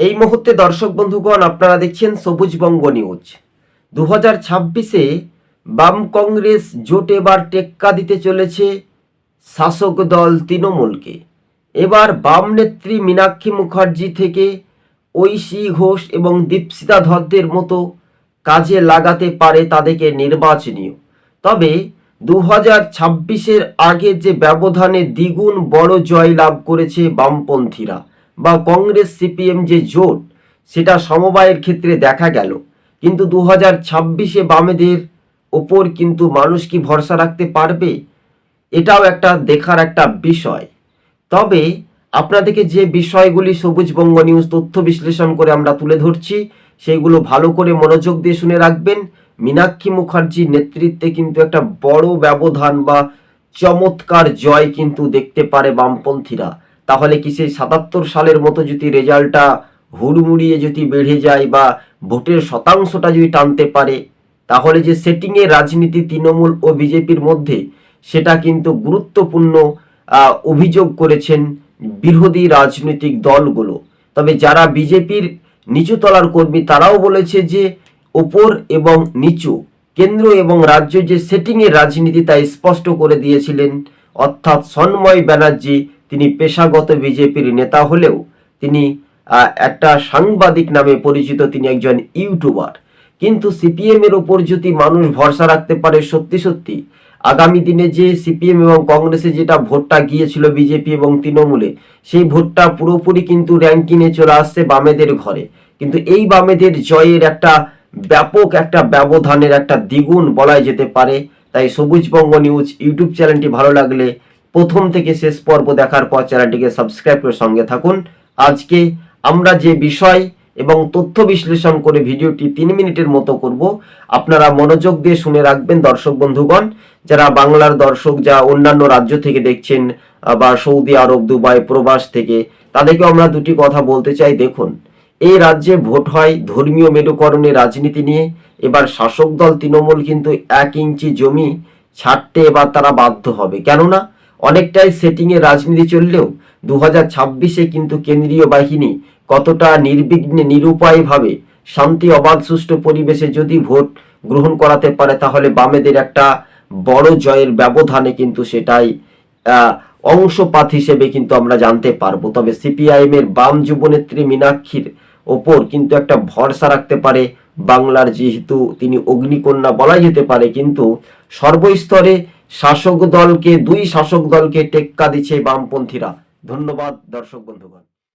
এই মুহূর্তে দর্শক বন্ধুগণ, আপনারা দেখছেন সবুজবঙ্গ নিউজ। দু হাজার ছাব্বিশে বাম কংগ্রেস জোট এবার টেক্কা দিতে চলেছে শাসক দল তৃণমূলকে। এবার বাম নেত্রী মীনাক্ষী মুখার্জি থেকে ঐশী ঘোষ এবং দীপসিতা ধরদের মতো কাজে লাগাতে পারে তাদেরকে নির্বাচনীয়। তবে দু হাজার ছাব্বিশের আগে যে ব্যবধানে দ্বিগুণ বড় জয় লাভ করেছে বামপন্থীরা বা কংগ্রেস সিপিএম যে জোট, সেটা সমবায়ের ক্ষেত্রে দেখা গেল। কিন্তু দু হাজার ছাব্বিশে বামেদের ওপর কিন্তু মানুষ কি ভরসা রাখতে পারবে? এটাও একটা দেখার একটা বিষয়। তবে আপনাদেরকে যে বিষয়গুলি সবুজ বঙ্গ নিউজ তথ্য বিশ্লেষণ করে আমরা তুলে ধরছি সেইগুলো ভালো করে মনোযোগ দিয়ে শুনে রাখবেন। মীনাক্ষী মুখার্জির নেতৃত্বে কিন্তু একটা বড় ব্যবধান বা চমৎকার জয় কিন্তু দেখতে পারে বামপন্থীরা। তাহলে কি সেই সাতাত্তর সালের মতো যদি রেজাল্টটা হুড়মুড়িয়ে যদি বেড়ে যায় বা ভোটের শতাংশটা যদি টানতে পারে, তাহলে যে সেটিংয়ে রাজনীতি তৃণমূল ও বিজেপির মধ্যে সেটা কিন্তু গুরুত্বপূর্ণ অভিযোগ করেছেন বিরোধী রাজনৈতিক দলগুলো। তবে যারা বিজেপির নিচুতলার কর্মী, তারাও বলেছে যে ওপর এবং নিচু, কেন্দ্র এবং রাজ্য যে সেটিংয়ের রাজনীতি তা স্পষ্ট করে দিয়েছিলেন, অর্থাৎ সন্ময় ব্যানার্জি তিনি পেশাগত বিজেপির নেতা হলেও তিনি একটা সাংবাদিক নামে পরিচিত তিনি একজন ইউটিউবার। কিন্তু সিপিএম এর ওপর যদি মানুষ ভরসা রাখতে পারে সত্যি সত্যি, আগামী দিনে যে সিপিএম এবং কংগ্রেসে যেটা ভোটটা গিয়েছিল বিজেপি এবং তৃণমূলে, সেই ভোটটা পুরোপুরি কিন্তু র্যাঙ্কিংয়ে চলে আসছে বামেদের ঘরে। কিন্তু এই বামেদের জয়ের একটা ব্যাপক একটা ব্যবধানের একটা দ্বিগুণ বলাই যেতে পারে। তাই সবুজবঙ্গ নিউজ ইউটিউব চ্যানেলটি ভালো লাগলে প্রথম থেকে শেষ পর্ব দেখার পর চ্যানেলটিকে সাবস্ক্রাইব করে সঙ্গে থাকুন। আজকে আমরা যে বিষয় এবং তথ্য বিশ্লেষণ করে ভিডিওটি তিন মিনিটের মতো করব, আপনারা মনোযোগ দিয়ে শুনে রাখবেন দর্শক বন্ধুগণ। যারা বাংলার দর্শক, যা অন্যান্য রাজ্য থেকে দেখছেন বা সৌদি আরব, দুবাই প্রবাস থেকে তাদেরকে আমরা দুটি কথা বলতে চাই। দেখুন, এই রাজ্যে ভোট হয় ধর্মীয় মেরুকরণের রাজনীতি নিয়ে। এবার শাসক দল তৃণমূল কিন্তু এক ইঞ্চি জমি ছাড়তে এবার তারা বাধ্য হবে। কেননা অনেকটাই সেটিংয়ে রাজনীতি চললেও দু হাজার ছাব্বিশে কিন্তু কেন্দ্রীয় বাহিনী কতটা নির্বিঘ্নে নিরুপায়ভাবে শান্তি অবাধ সুষ্ঠু পরিবেশে যদি ভোট গ্রহণ করাতে পারে, তাহলে বামেদের একটা বড় জয়ের ব্যবধানে কিন্তু সেটাই অংশপাত হিসেবে কিন্তু আমরা জানতে পারব। তবে সিপিআইএম এর বাম যুবনেত্রী মীনাক্ষীর ওপর কিন্তু একটা ভরসা রাখতে পারে বাংলার যেহেতু তিনি অগ্নিকন্যা বলা যেতে পারে, কিন্তু সর্বস্তরে শাসক দলকে দুই শাসক দলকে টেক্কা দিচ্ছে বামপন্থীরা। ধন্যবাদ দর্শক বন্ধুগণ।